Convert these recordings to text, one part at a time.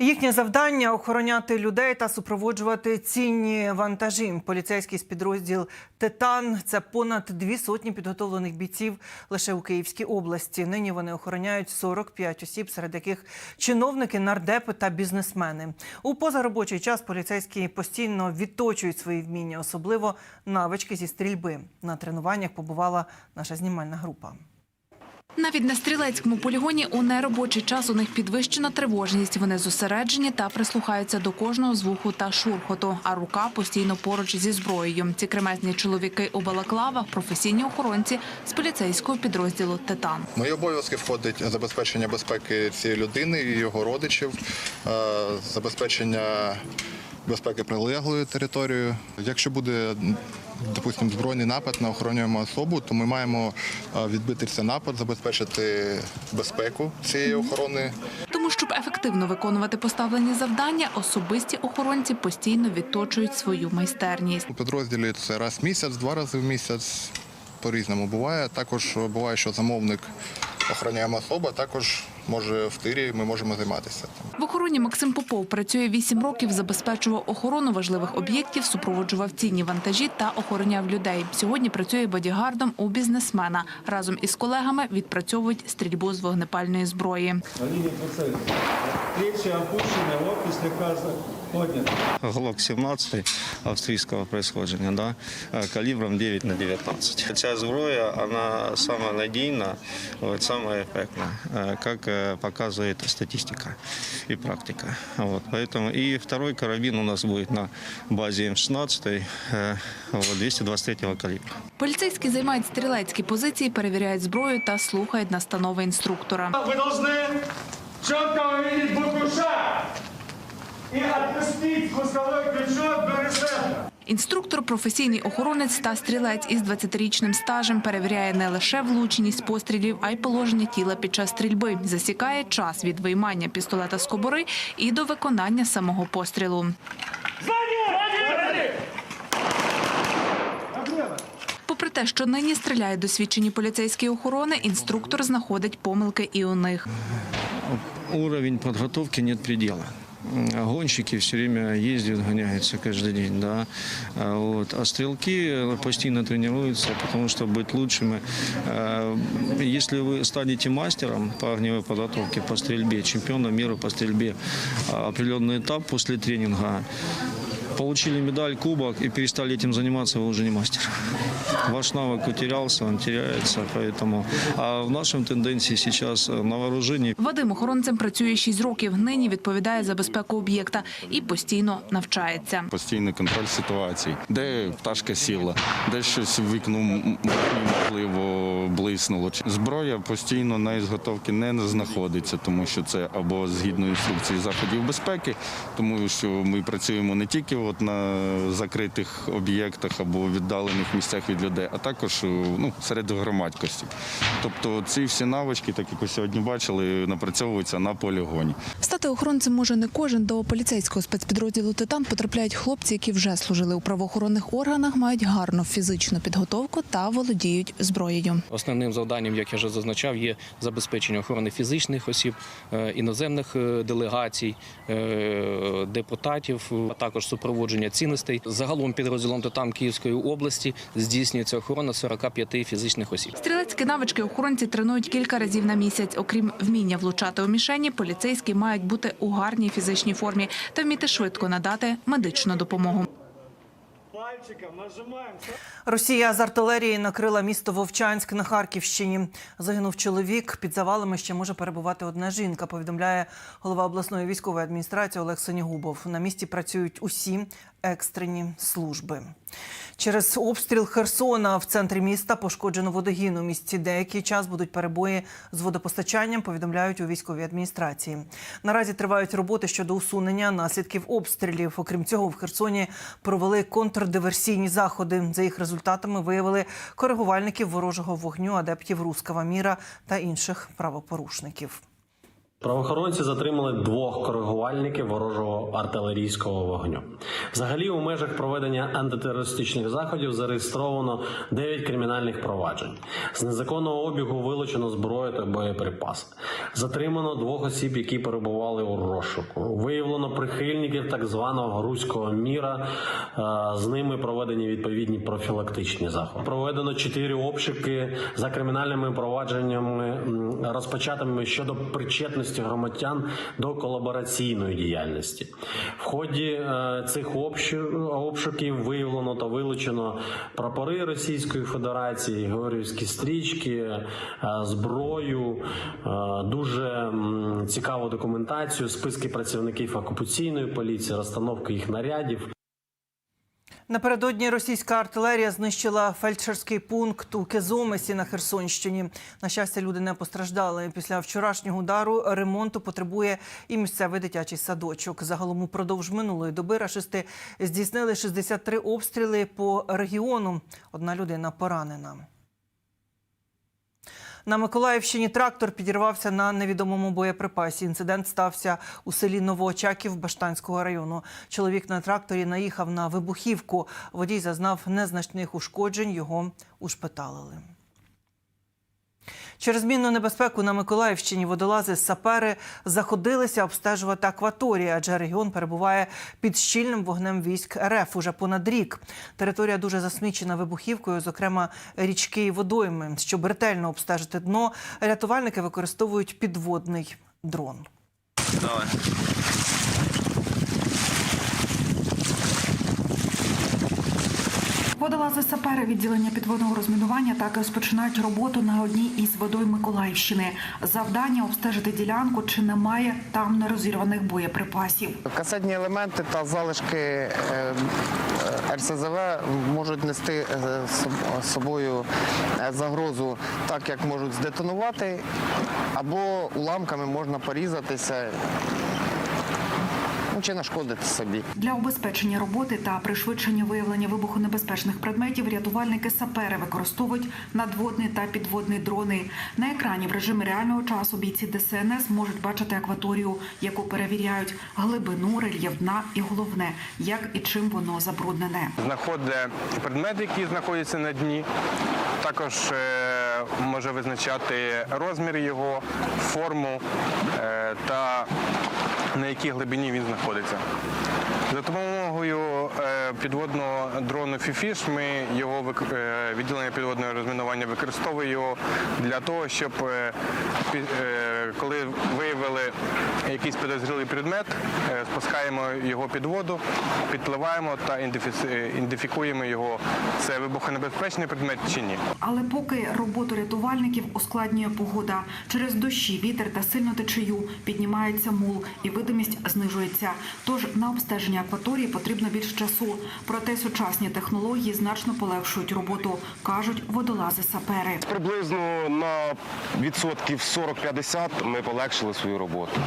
Їхнє завдання охороняти людей та супроводжувати цінні вантажі. Поліцейський спідрозділ Титан це понад дві сотні підготовлених бійців лише у Київській області. Нині вони охороняють 45 осіб, серед яких чиновники, нардепи та бізнесмени. У позаробочий час поліцейські постійно відточують свої вміння, особливо навички зі стрільби. На тренуваннях побувала наша знімальна група. Навіть на стрілецькому полігоні у неробочий час у них підвищена тривожність. Вони зосереджені та прислухаються до кожного звуку та шурхоту, а рука постійно поруч зі зброєю. Ці кремезні чоловіки у балаклавах – професійні охоронці з поліцейського підрозділу «Титан». Мої обов'язки входить забезпечення безпеки цієї людини і його родичів, е, забезпечення безпеки прилеглої території. Якщо буде, допустимо, збройний напад на охоронюємо особу, то ми маємо е, відбити цей напад, забезпечити безпеку цієї охорони. Тому, щоб ефективно виконувати поставлені завдання, особисті охоронці постійно відточують свою майстерність. У підрозділі це раз в місяць, два рази в місяць. По-різному буває. Також буває, що замовник охороняємо особа, також може в тирі ми можемо займатися. В охороні Максим Попов працює 8 років, забезпечував охорону важливих об'єктів, супроводжував цінні вантажі та охороняв людей. Сьогодні працює бодігардом у бізнесмена. Разом із колегами відпрацьовують стрільбу з вогнепальної зброї. Линии прицельно. Плечи опущены, локти після подняты. Глок 17 австрийского происхождения, да, э, калибром 9 на 19. Ця зброя, она самая надійна, вот, самая эффектная, э, как э, показывает статистика и практика. Вот, поэтому и второй карабин у нас будет на базе М16 э, вот, 223 калибра. Поліцейські займають стрілецькі позиції, перевіряють зброю та слухають настанови інструктора. Вы должны четко увидеть букву «Ш» и отпустить спусковой крючок до ресета. Інструктор, професійний охоронець та стрілець із 20-річним стажем перевіряє не лише влучність пострілів, а й положення тіла під час стрільби. Засікає час від виймання пістолета з кобури і до виконання самого пострілу. Попри те, що нині стріляють досвідчені поліцейські охорони, інструктор знаходить помилки і у них. Уровень подготовки нет предела М, Гонщики все время ездят, гоняются каждый день, да. А Вот. А стрелки э, постоянно тренируются, потому что быть лучшими. Э, Если вы станете мастером по огневой подготовке, по стрельбе, чемпионом мира по стрельбе, а, определенный этап после тренинга, получили медаль, кубок и перестали этим заниматься, вы уже не мастер. Ваш навык утерялся, он теряется, поэтому... А в нашем тенденции сейчас э, на вооружении Вадим охоронцем працює 6 років. Нині відповідає за безпеку об'єкта і постійно навчається. постійний контроль ситуацій, де пташка сіла, де щось в вікну м- можливо блиснуло. Чи- Зброя постійно на ізготовці не знаходиться, тому що це або згідно інструкції заходів безпеки, тому що ми працюємо не тільки от на закритих об'єктах або віддалених місцях від людей, а також ну, серед громадськості. Тобто ці всі навички, так як ви сьогодні бачили, напрацьовуються на полігоні. Стати охоронцем може не кожен. До поліцейського спецпідрозділу Титан потрапляють хлопці, які вже служили у правоохоронних органах, мають гарну фізичну підготовку та володіють зброєю. Основним завданням, як я вже зазначав, є забезпечення охорони фізичних осіб, е, іноземних е, делегацій, е, депутатів, а також супроводження цінностей. Загалом підрозділом ТОТАМ Київської області здійснюється охорона 45 фізичних осіб. Стрілецькі навички охоронці тренують кілька разів на місяць. Окрім вміння влучати у мішені, поліцейські мають бути у гарній фізичній формі та вміти швидко надати медичну допомогу. Пальчиком нажимаем. Росія з артилерії накрила місто Вовчанськ на Харківщині. Загинув чоловік. Під завалами ще може перебувати одна жінка. Повідомляє голова обласної військової адміністрації Олег Сенігубов. На місці працюють усі екстрені служби. Через обстріл Херсона в центрі міста пошкоджено водогін. У місті деякий час будуть перебої з водопостачанням. Повідомляють у військовій адміністрації. Наразі тривають роботи щодо усунення наслідків обстрілів. Окрім цього, в Херсоні провели контрдиверсійні заходи. За їх результатами виявили коригувальників ворожого вогню, адептів рускава міра та інших правопорушників. Правоохоронці затримали двох коригувальників ворожого артилерійського вогню. Взагалі, у межах проведення антитерористичних заходів зареєстровано 9 кримінальних проваджень. З незаконного обігу вилучено зброю та боєприпаси. Затримано двох осіб, які перебували у розшуку. Виявлено прихильників так званого руського міра. Е, З ними проведені відповідні профілактичні заходи. Проведено чотири обшуки за кримінальними провадженнями, розпочатими щодо причетності громадян до колабораційної діяльності. В ході е, цих обшу- обшуків виявлено та вилучено прапори Російської Федерації, георгіївські стрічки, е, зброю, е, дуже цікаву документацію, списки працівників окупаційної поліції, розстановки їх нарядів. Напередодні російська артилерія знищила фельдшерський пункт у Кезомесі на Херсонщині. На щастя, люди не постраждали. Після вчорашнього удару ремонту потребує і місцевий дитячий садочок. Загалом упродовж минулої доби рашисти здійснили 63 обстріли по регіону. Одна людина поранена. На Миколаївщині трактор підірвався на невідомому боєприпасі. Інцидент стався у селі Новоочаків Баштанського району. Чоловік на тракторі наїхав на вибухівку. Водій зазнав незначних ушкоджень. Його ушпиталили. Через мінну небезпеку на Миколаївщині водолази сапери заходилися обстежувати акваторії, адже регіон перебуває під щільним вогнем військ РФ уже понад рік. Територія дуже засмічена вибухівкою, зокрема річки і водойми. Щоб ретельно обстежити дно, рятувальники використовують підводний дрон. Водолази сапери відділення підводного розмінування так і розпочинають роботу на одній із водойм Миколаївщини. Завдання обстежити ділянку, чи немає там нерозірваних боєприпасів. Касетні елементи та залишки е, е, РСЗВ можуть нести е, собою загрозу, так як можуть здетонувати, або уламками можна порізатися чи нашкодити собі. Для убезпечення роботи та пришвидшення виявлення вибухонебезпечних предметів рятувальники сапери використовують надводні та підводні дрони. На екрані в режимі реального часу бійці ДСНС можуть бачити акваторію, яку перевіряють глибину, рельєф дна і головне, як і чим воно забруднене. знаходить предмети, які знаходяться на дні. Також е, може визначати розмір його, форму е, та на якій глибині він знаходиться. За допомогою е, підводного дрону Фіфіш ми його е, відділення підводного розмінування використовує його для того, щоб е, коли виявили якийсь підозрілий предмет, спускаємо його під воду, підпливаємо та ідентифікуємо його. Це вибухонебезпечний предмет чи ні. Але поки роботу рятувальників ускладнює погода. Через дощі, вітер та сильну течію піднімається мул і видимість знижується. Тож на обстеження акваторії потрібно більше часу. Проте сучасні технології значно полегшують роботу, кажуть водолази-сапери. Приблизно на відсотків 40-50 ми полегшили свою роботу.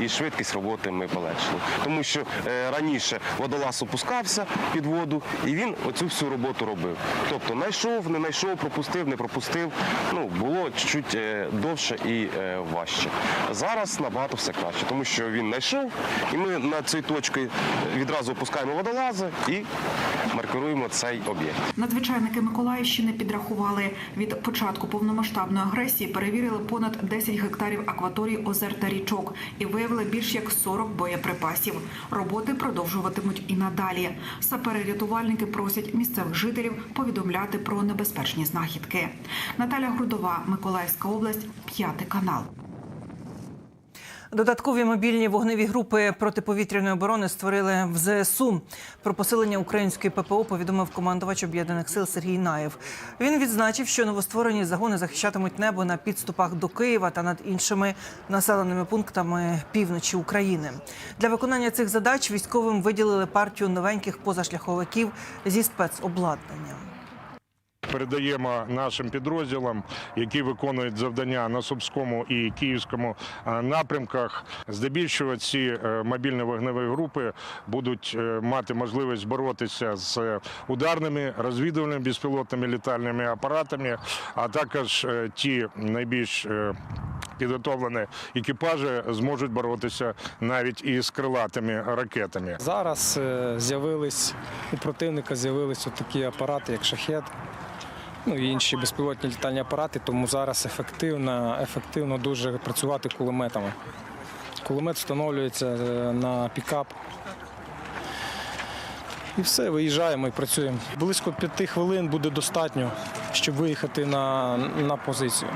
І швидкість роботи ми полегшили. Тому що е, раніше водолаз опускався під воду і він оцю всю роботу робив. Тобто знайшов, не знайшов, пропустив, не пропустив. Ну, було чуть-чуть е, довше і е, важче. Зараз набагато все краще, тому що він знайшов, і ми на цій точці відразу опускаємо водолази і маркируємо цей об'єкт. Надзвичайники Миколаївщини підрахували від початку повномасштабної агресії. Перевірили понад 10 гектарів акваторій озер та річок і виявили більш як 40 боєприпасів. Роботи продовжуватимуть і надалі. Сапери-рятувальники просять місцевих жителів повідомляти про небезпечні знахідки. Наталя Грудова, Миколаївська область, п'ятий канал. Додаткові мобільні вогневі групи протиповітряної оборони створили в ЗСУ. Про посилення української ППО повідомив командувач об'єднаних сил Сергій Наєв. Він відзначив, що новостворені загони захищатимуть небо на підступах до Києва та над іншими населеними пунктами півночі України. Для виконання цих задач військовим виділили партію новеньких позашляховиків зі спецобладнанням. Передаємо нашим підрозділам, які виконують завдання на Сумському і Київському е, напрямках. Здебільшого ці е, мобільні вогневі групи будуть е, мати можливість боротися з ударними розвідувальними безпілотними літальними апаратами, а також ті найбільш підготовлені екіпажі зможуть боротися навіть і з крилатими ракетами. Зараз з'явились у противника з'явились такі апарати, як шахет, ну і інші безпілотні літальні апарати, тому зараз ефективно, ефективно дуже працювати кулеметами. Кулемет встановлюється е, на пікап. І все, виїжджаємо і працюємо. Близько п'яти хвилин буде достатньо, щоб виїхати на, на позицію.